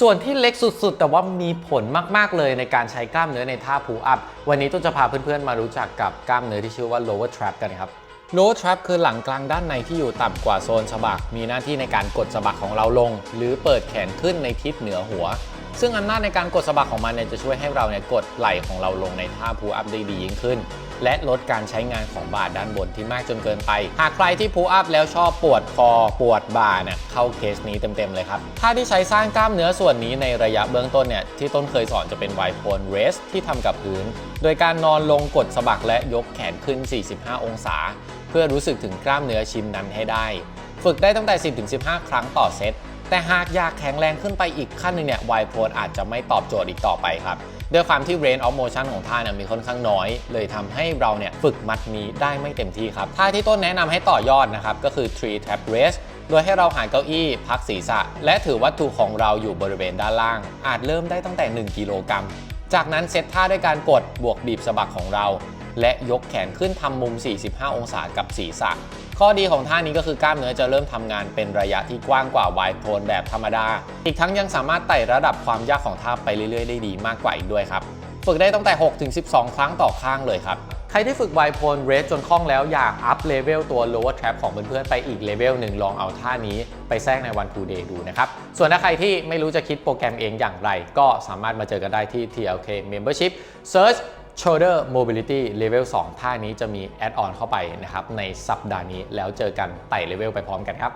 ส่วนที่เล็กสุดๆ แต่ว่ามีผลมากๆเลยในการใช้กล้ามเนื้อในท่า pull up วันนี้ต้นจะพาเพื่อนๆมารู้จักกับกล้ามเนื้อที่ชื่อว่า lower trap กันครับ lower trap คือหลังกลางด้านในที่อยู่ต่ำกว่าโซนสะบัก มีหน้าที่ในการกดสะบักของเราลง หรือเปิดแขนขึ้นในทิศเหนือหัว ซึ่งอำนาจในการกดสะบักของมันเนี่ยจะช่วยให้เราเนี่ยกดไหล่ของเราลงในท่า pull up ได้ดียิ่งขึ้น และลดการใช้งานของบ่าด้านบนที่มากจนเกินไป หากใครที่ pull up แล้วชอบปวดคอปวดบ่าเนี่ยเข้าเคสนี้เต็มๆเลยครับท่าที่ใช้สร้างกล้ามเนื้อส่วนนี้ในระยะเบื้องต้นเนี่ยที่ต้นเคยสอนจะเป็น wide prone rest ที่ทำกับพื้น โดยการนอนลงกดสะบักและยกแขนขึ้น 45 องศา เพื่อรู้สึกถึงกล้ามเนื้อชิ้นนั้นให้ได้ ฝึกได้ตั้งแต่ 10-15 ครั้งต่อเซต แต่หากอยากแข็งแรงขึ้นไปอีกขั้นหนึ่งเนี่ย wide prone อาจจะไม่ตอบโจทย์อีกต่อไปครับด้วยความที่ range of motion ของท่าเนี่ยมีค่อนข้างน้อย เลยทำให้เราเนี่ยฝึกมัดนี้ได้ไม่เต็มที่ครับท่าที่ต้นแนะนำให้ต่อยอดนะครับก็คือ tree tap raise โดยให้เราหาเก้าอี้พักศีรษะ และถือวัตถุของเราอยู่บริเวณด้านล่าง อาจเริ่มได้ตั้งแต่ 1 กิโลกรัมจากนั้นเซตท่าด้วยการกดบวกบีบสะบักของเรา และยกแขนขึ้นทำมุม 45 องศากับศีรษะ ข้อดีของท่านี้ก็คือกล้ามเนื้อจะเริ่มทำงานเป็นระยะที่กว้างกว่า wide prone แบบธรรมดา อีกทั้งยังสามารถไต่ระดับความยากของท่าไปเรื่อยๆ ได้ดีมากกว่าอีกด้วยครับฝึกได้ตั้งแต่ 6-12 ครั้งต่อข้างเลยครับ ใครที่ฝึก wide prone raise จนคล่องแล้วอยาก up level ตัว lower trap ของเพื่อนๆ ไปอีกเลเวลหนึ่งลองเอาท่านี้ไปแทรกใน one two day ดูนะครับ ส่วนถ้าใครที่ไม่รู้จะคิดโปรแกรมเองอย่างไร ก็สามารถมาเจอกันได้ที่ TLK membership search shoulder mobility level 2 ท่านี้จะมีแอดออนเข้าไปนะครับในสัปดาห์นี้แล้วเจอกันไต่เลเวลไปพร้อมกันครับ